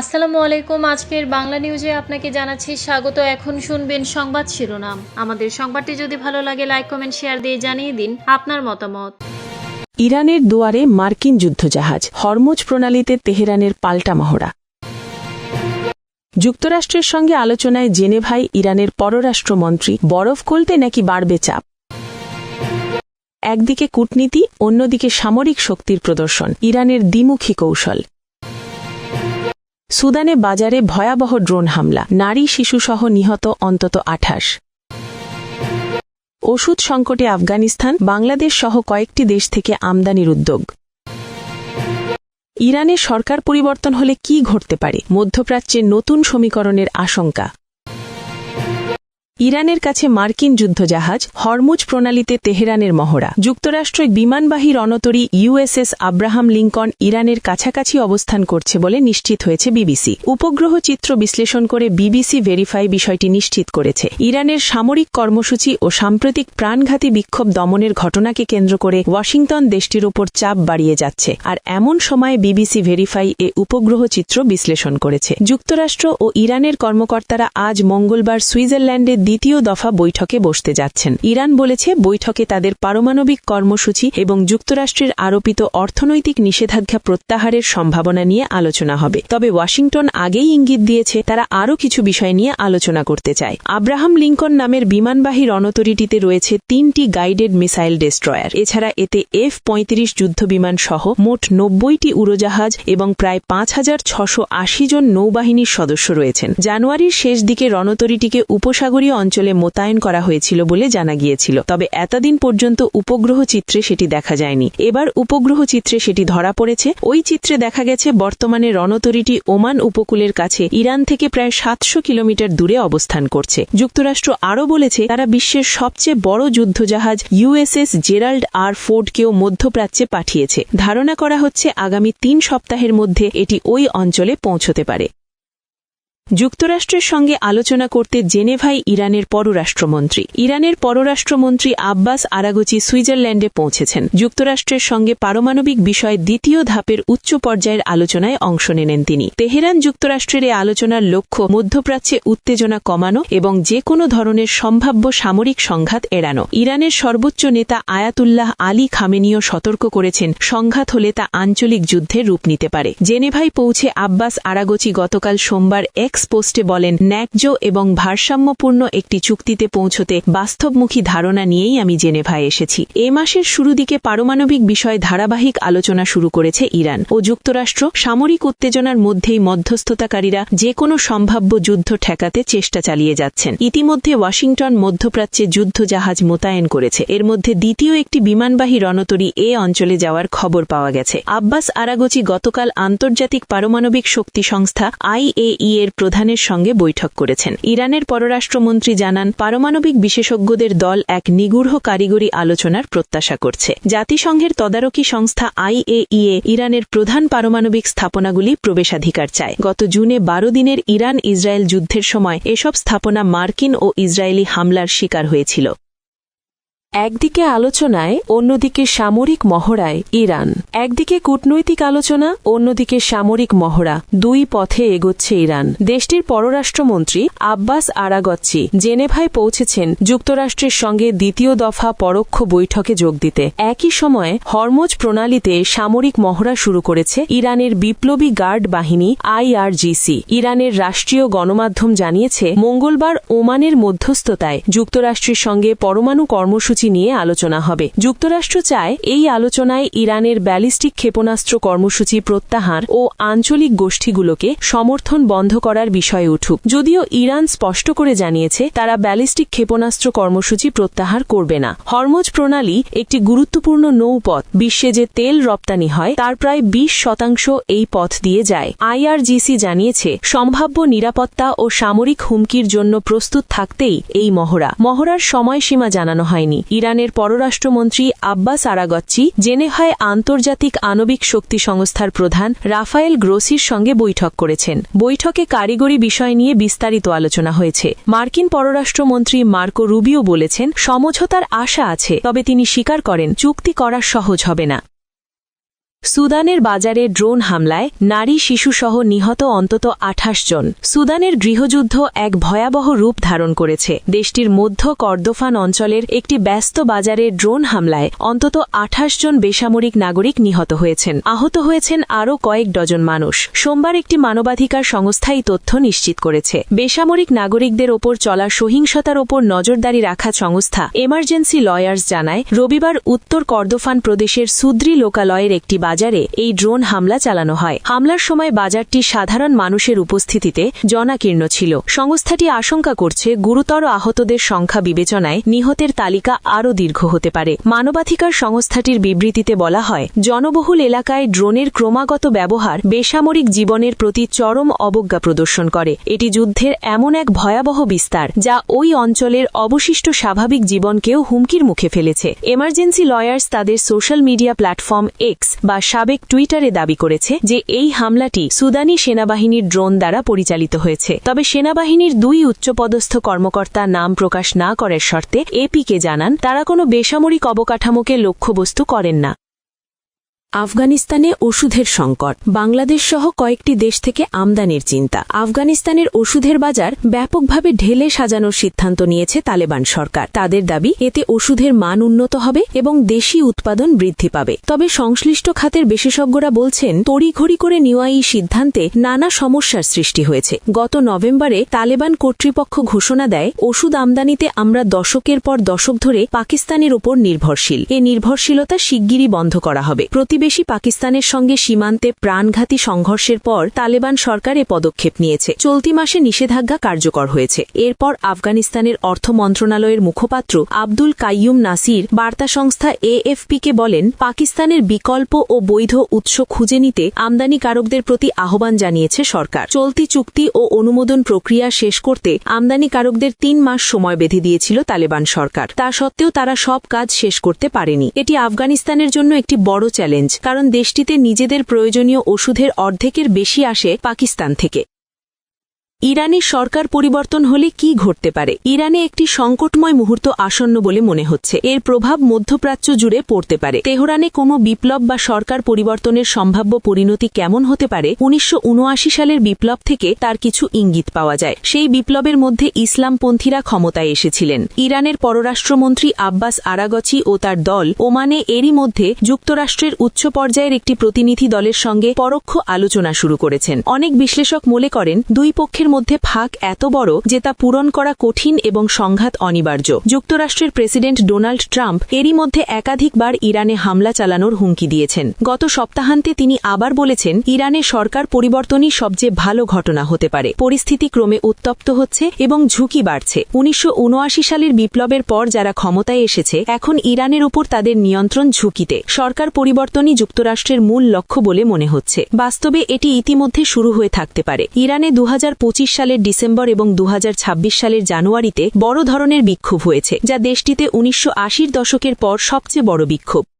আসসালামু আলাইকুম। আজকের বাংলা নিউজে আপনাকে জানাচ্ছি স্বাগত। এখন শুনবেন সংবাদ শিরোনাম। আমাদের সংবাদটি যদি ভালো লাগে লাইক কমেন্ট শেয়ার দিয়ে জানিয়ে দিন আপনার মতামত। ইরানের দুয়ারে মার্কিন যুদ্ধজাহাজ, হরমোজ প্রণালীতে তেহরানের পাল্টা মহড়া। যুক্তরাষ্ট্রের সঙ্গে আলোচনায় জেনেভাই ইরানের পররাষ্ট্রমন্ত্রী বরফ গলতে নাকি বাড়বে চাপ। একদিকে কূটনীতি, অন্যদিকে সামরিক শক্তির প্রদর্শন, ইরানের দ্বিমুখী কৌশল। সুদানে বাজারে ভয়াবহ ড্রোন হামলা। নারী শিশুসহ নিহত অন্তত আঠাশ। ওষুধ সংকটে আফগানিস্তান, বাংলাদেশ সহ কয়েকটি দেশ থেকে আমদানির উদ্যোগ। ইরানে সরকার পরিবর্তন হলে কি ঘটতে পারে? মধ্যপ্রাচ্যে নতুন সমীকরণের আশঙ্কা। ইরানের কাছে মার্কিন যুদ্ধজাহাজ হরমুজ প্রণালীতে তেহরানের মহড়া। যুক্তরাষ্ট্র বিমানবাহী রণতরী ইউএসএস আব্রাহাম লিঙ্কন ইরানের কাছাকাছি অবস্থান করছে বলে নিশ্চিত হয়েছে বিবিসি। উপগ্রহ চিত্র বিশ্লেষণ করে বিবিসি ভেরিফাই বিষয়টি নিশ্চিত করেছে। ইরানের সামরিক কর্মসূচি ও সাম্প্রতিক প্রাণঘাতী বিক্ষোভ দমনের ঘটনাকে কেন্দ্র করে ওয়াশিংটন দেশটির উপর চাপ বাড়িয়ে যাচ্ছে। আর এমন সময়ে বিবিসি ভেরিফাই এ উপগ্রহ চিত্র বিশ্লেষণ করেছে। যুক্তরাষ্ট্র ও ইরানের কর্মকর্তারা আজ মঙ্গলবার সুইজারল্যান্ডে দ্বিতীয় দফা বৈঠকে বসতে যাচ্ছেন। ইরান বলেছে, বৈঠকে তাদের পারমাণবিক কর্মসূচি এবং যুক্তরাষ্ট্রের আরোপিত অর্থনৈতিক নিষেধাজ্ঞা প্রত্যাহারের সম্ভাবনা নিয়ে আলোচনা হবে। তবে ওয়াশিংটন আগেই ইঙ্গিত দিয়েছে, তারা আরও কিছু বিষয় নিয়ে আলোচনা করতে চায়। আব্রাহাম লিঙ্কন নামের বিমানবাহী রণতরীটিতে রয়েছে তিনটি গাইডেড মিসাইল ডেস্ট্রয়ার। এছাড়া এতে এফ পঁয়ত্রিশ যুদ্ধবিমান সহ মোট নব্বইটি উড়োজাহাজ এবং প্রায় পাঁচ হাজার ছশো আশি জন নৌবাহিনীর সদস্য রয়েছেন। জানুয়ারির শেষ দিকে রণতরীটিকে উপসাগরীয় অঞ্চলে মোতায়েন করা হয়েছিল বলে জানা গিয়েছিল। তবে এতদিন পর্যন্ত উপগ্রহ চিত্রে সেটি দেখা যায়নি। এবার উপগ্রহ চিত্রে সেটি ধরা পড়েছে। ওই চিত্রে দেখা গেছে, বর্তমানে রণতরীটি ওমান উপকূলের কাছে ইরান থেকে প্রায় সাতশো কিলোমিটার দূরে অবস্থান করছে। যুক্তরাষ্ট্র আরও বলেছে, তারা বিশ্বের সবচেয়ে বড় যুদ্ধজাহাজ ইউএসএস জেরাল্ড আর ফোর্ডকেও মধ্যপ্রাচ্যে পাঠিয়েছে। ধারণা করা হচ্ছে, আগামী তিন সপ্তাহের মধ্যে এটি ওই অঞ্চলে পৌঁছতে পারে। যুক্তরাষ্ট্রের সঙ্গে আলোচনা করতে জেনেভাই ইরানের পররাষ্ট্রমন্ত্রী। ইরানের পররাষ্ট্রমন্ত্রী আব্বাস আরাগোচি সুইজারল্যান্ডে পৌঁছেছেন। যুক্তরাষ্ট্রের সঙ্গে পারমাণবিক বিষয়ে দ্বিতীয় ধাপের উচ্চ পর্যায়ের আলোচনায় অংশ নেন তিনি। তেহরান যুক্তরাষ্ট্রের এ আলোচনার লক্ষ্য মধ্যপ্রাচ্যে উত্তেজনা কমানো এবং যে কোনো ধরনের সম্ভাব্য সামরিক সংঘাত এড়ানো। ইরানের সর্বোচ্চ নেতা আয়াতুল্লাহ আলী খামেনীয় সতর্ক করেছেন, সংঘাত হলে তা আঞ্চলিক যুদ্ধে রূপ নিতে পারে। জেনেভাই পৌঁছে আব্বাস আরাগোচি গতকাল সোমবার এক এক্স পোস্টে বলেন, ন্যায্য এবং ভারসাম্যপূর্ণ একটি চুক্তিতে পৌঁছতে বাস্তবমুখী ধারণা নিয়েই আমি জেনেভায় এসেছি। এ মাসের শুরু দিকে পারমাণবিক বিষয়ে ধারাবাহিক আলোচনা শুরু করেছে ইরান ও যুক্তরাষ্ট্র। সামরিক উত্তেজনার মধ্যেই মধ্যস্থতাকারীরা যে কোনো সম্ভাব্য যুদ্ধ ঠেকাতে চেষ্টা চালিয়ে যাচ্ছেন। ইতিমধ্যে ওয়াশিংটন মধ্যপ্রাচ্যে যুদ্ধজাহাজ মোতায়েন করেছে। এর মধ্যে দ্বিতীয় একটি বিমানবাহী রণতরী এ অঞ্চলে যাওয়ার খবর পাওয়া গেছে। আব্বাস আরাগোচি গতকাল আন্তর্জাতিক পারমাণবিক শক্তি সংস্থা আইএই এর প্রধানের সঙ্গে বৈঠক করেছেন। ইরানের পররাষ্ট্রমন্ত্রী জানান, পারমাণবিক বিশেষজ্ঞদের দল এক নিগূঢ় কারিগরি আলোচনার প্রত্যাশা করছে। জাতিসংঘের তদারকি সংস্থা আইএইএ ইরানের প্রধান পারমাণবিক স্থাপনাগুলি প্রবেশাধিকার চায়। গত জুনে বারো দিনের ইরান ইসরায়েল যুদ্ধের সময় এসব স্থাপনা মার্কিন ও ইসরায়েলি হামলার শিকার হয়েছিল। একদিকে আলোচনায়, অন্যদিকে সামরিক মহড়ায় ইরান। একদিকে কূটনৈতিক আলোচনা, অন্যদিকে সামরিক মহড়া। দুই পথে এগোচ্ছে ইরান। দেশটির পররাষ্ট্রমন্ত্রী আব্বাস আরাগচ্ছি জেনেভায় পৌঁছেছেন যুক্তরাষ্ট্রের সঙ্গে দ্বিতীয় দফা পরোক্ষ বৈঠকে যোগ দিতে। একই সময়ে হরমোজ প্রণালীতে সামরিক মহড়া শুরু করেছে ইরানের বিপ্লবী গার্ড বাহিনী আইআরজিসি। ইরানের রাষ্ট্রীয় গণমাধ্যম জানিয়েছে, মঙ্গলবার ওমানের মধ্যস্থতায় যুক্তরাষ্ট্রের সঙ্গে পরমাণু কর্মসূচি কর্মসূচি নিয়ে আলোচনা হবে। যুক্তরাষ্ট্র চায় এই আলোচনায় ইরানের ব্যালিস্টিক ক্ষেপণাস্ত্র কর্মসূচি প্রত্যাহার ও আঞ্চলিক গোষ্ঠীগুলোকে সমর্থন বন্ধ করার বিষয়ে উঠুক। যদিও ইরান স্পষ্ট করে জানিয়েছে, তারা ব্যালিস্টিক ক্ষেপণাস্ত্র কর্মসূচি প্রত্যাহার করবে না। হরমোজ প্রণালী একটি গুরুত্বপূর্ণ নৌপথ। বিশ্বে যে তেল রপ্তানি হয়, তার প্রায় বিশ শতাংশ এই পথ দিয়ে যায়। আইআরজিসি জানিয়েছে, সম্ভাব্য নিরাপত্তা ও সামরিক হুমকির জন্য প্রস্তুত থাকতেই এই মহড়া। মহড়ার সময়সীমা জানানো হয়নি। ইরানের পররাষ্ট্রমন্ত্রী আব্বাস আরাগচ্চি জেনেভায় আন্তর্জাতিক আণবিক শক্তি সংস্থার প্রধান রাফায়েল গ্রোসির সঙ্গে বৈঠক করেছেন। বৈঠকে কারিগরি বিষয় নিয়ে বিস্তারিত আলোচনা হয়েছে। মার্কিন পররাষ্ট্রমন্ত্রী মার্কো রুবিও বলেছেন, সমঝোতার আশা আছে, তবে তিনি স্বীকার করেন, চুক্তি করা সহজ হবে না। সুদানের বাজারে ড্রোন হামলায় নারী শিশুসহ নিহত অন্তত আঠাশ জন। সুদানের গৃহযুদ্ধ এক ভয়াবহ রূপ ধারণ করেছে। দেশটির মধ্য কর্দোফান অঞ্চলের একটি ব্যস্ত বাজারে ড্রোন হামলায় অন্তত আঠাশ জন বেসামরিক নাগরিক নিহত হয়েছেন। আহত হয়েছেন আরও কয়েক ডজন মানুষ। সোমবার একটি মানবাধিকার সংস্থা এই তথ্য নিশ্চিত করেছে। বেসামরিক নাগরিকদের ওপর চলা সহিংসতার ওপর নজরদারি রাখা সংস্থা এমার্জেন্সি লয়ার্স জানায়, রবিবার উত্তর কর্দোফান প্রদেশের সুদ্রি লোকালয়ের একটি বাজারে এই ড্রোন হামলা চালানো হয়। হামলার সময় বাজারটি সাধারণ মানুষের উপস্থিতিতে জনাকীর্ণ ছিল। সংস্থাটি আশঙ্কা করছে গুরুতর আহতদের সংখ্যা বিবেচনায় নিহতের তালিকা আরও দীর্ঘ হতে পারে। মানবাধিকার সংস্থাটির বিবৃতিতে বলা হয়, জনবহুল এলাকায় ড্রোনের ক্রমাগত ব্যবহার বেসামরিক জীবনের প্রতি চরম অবজ্ঞা প্রদর্শন করে। এটি যুদ্ধের এমন এক ভয়াবহ বিস্তার, যা ওই অঞ্চলের অবশিষ্ট স্বাভাবিক জীবনকেও হুমকির মুখে ফেলেছে। এমার্জেন্সি লয়ার্স তাদের সোশ্যাল মিডিয়া প্ল্যাটফর্ম এক্স বা সাবেক টুইটারে দাবি করেছে যে এই হামলাটি সুদানি সেনাবাহিনীর ড্রোন দ্বারা পরিচালিত হয়েছে। তবে সেনাবাহিনীর দুই উচ্চপদস্থ কর্মকর্তা নাম প্রকাশ না করার শর্তে এপিকে জানান, তারা কোনো বেসামরিক অবকাঠামোকে লক্ষ্যবস্তু করেন না। আফগানিস্তানে ওষুধের সংকট। বাংলাদেশ সহ কয়েকটি দেশ থেকে আমদানির চিন্তা। আফগানিস্তানের ওষুধের বাজার ব্যাপকভাবে ঢেলে সাজানোর সিদ্ধান্ত নিয়েছে তালেবান সরকার। তাদের দাবি, এতে ওষুধের মান উন্নত হবে এবং দেশি উৎপাদন বৃদ্ধি পাবে। তবে সংশ্লিষ্ট খাতের বিশেষজ্ঞরা বলছেন, তড়িঘড়ি করে নেওয়া এই সিদ্ধান্তে নানা সমস্যার সৃষ্টি হয়েছে। গত নভেম্বরে তালেবান কর্তৃপক্ষ ঘোষণা দেয়, ওষুধ আমদানিতে আমরা দশকের পর দশক ধরে পাকিস্তানের ওপর নির্ভরশীল। এ নির্ভরশীলতা শিগগিরই বন্ধ করা হবে। প্রতিবেশী পাকিস্তানের সঙ্গে সীমান্তে প্রাণঘাতী সংঘর্ষের পর তালেবান সরকার এ পদক্ষেপ নিয়েছে। চলতি মাসে নিষেধাজ্ঞা কার্যকর হয়েছে। এরপর আফগানিস্তানের অর্থ মন্ত্রণালয়ের মুখপাত্র আব্দুল কাইয়ুম নাসির বার্তা সংস্থা এএফপিকে বলেন, পাকিস্তানের বিকল্প ও বৈধ উৎস খুঁজে নিতে আমদানিকারকদের প্রতি আহ্বান জানিয়েছে সরকার। চলতি চুক্তি ও অনুমোদন প্রক্রিয়া শেষ করতে আমদানিকারকদের তিন মাস সময় বেঁধে দিয়েছিল তালেবান সরকার। তা সত্ত্বেও তারা সব কাজ শেষ করতে পারেনি। এটি আফগানিস্তানের জন্য একটি বড় চ্যালেঞ্জ। কারণ দেশটিতে নিজেদের প্রয়োজনীয় ওষুধের অর্ধেকের বেশি আসে পাকিস্তান থেকে। ইরানের সরকার পরিবর্তন হলে কি ঘটতে পারে? ইরানে একটি সংকটময় মুহূর্ত আসন্ন বলে মনে হচ্ছে। এর প্রভাব মধ্যপ্রাচ্য জুড়ে পড়তে পারে। তেহরানে কোনো বিপ্লব বা সরকার পরিবর্তনের সম্ভাব্য পরিণতি কেমন হতে পারে? উনিশশো উনআশি সালের বিপ্লব থেকে তার কিছু ইঙ্গিত পাওয়া যায়। সেই বিপ্লবের মধ্যে ইসলামপন্থীরা ক্ষমতায় এসেছিলেন। ইরানের পররাষ্ট্রমন্ত্রী আব্বাস আরাগচি ও তার দল ওমানে এরই মধ্যে যুক্তরাষ্ট্রের উচ্চ পর্যায়ের একটি প্রতিনিধি দলের সঙ্গে পরোক্ষ আলোচনা শুরু করেছেন। অনেক বিশ্লেষক মনে করেন, দুই পক্ষের মধ্যে ফাঁক এত বড় যে তা পূরণ করা কঠিন এবং সংঘাত অনিবার্য। যুক্তরাষ্ট্রের প্রেসিডেন্ট ডোনাল্ড ট্রাম্প এরই মধ্যে একাধিকবার ইরানে হামলা চালানোর হুমকি দিয়েছেন। গত সপ্তাহান্তে তিনি আবার বলেছেন, ইরানে সরকার পরিবর্তনই সবচেয়ে ভালো ঘটনা হতে পারে। পরিস্থিতি ক্রমে উত্তপ্ত হচ্ছে এবং ঝুঁকি বাড়ছে। উনিশশো উনআশি সালের বিপ্লবের পর যারা ক্ষমতায় এসেছে, এখন ইরানের উপর তাদের নিয়ন্ত্রণ ঝুঁকিতে। সরকার পরিবর্তনই যুক্তরাষ্ট্রের মূল লক্ষ্য বলে মনে হচ্ছে। বাস্তবে এটি ইতিমধ্যে শুরু হয়ে থাকতে পারে। ইরানে দু হাজার সালের ডিসেম্বর এবং দু হাজার ছাব্বিশ সালের জানুয়ারিতে বড় ধরনের বিক্ষোভ হয়েছে, যা দেশটিতে উনিশশো দশকের পর সবচেয়ে বড় বিক্ষোভ।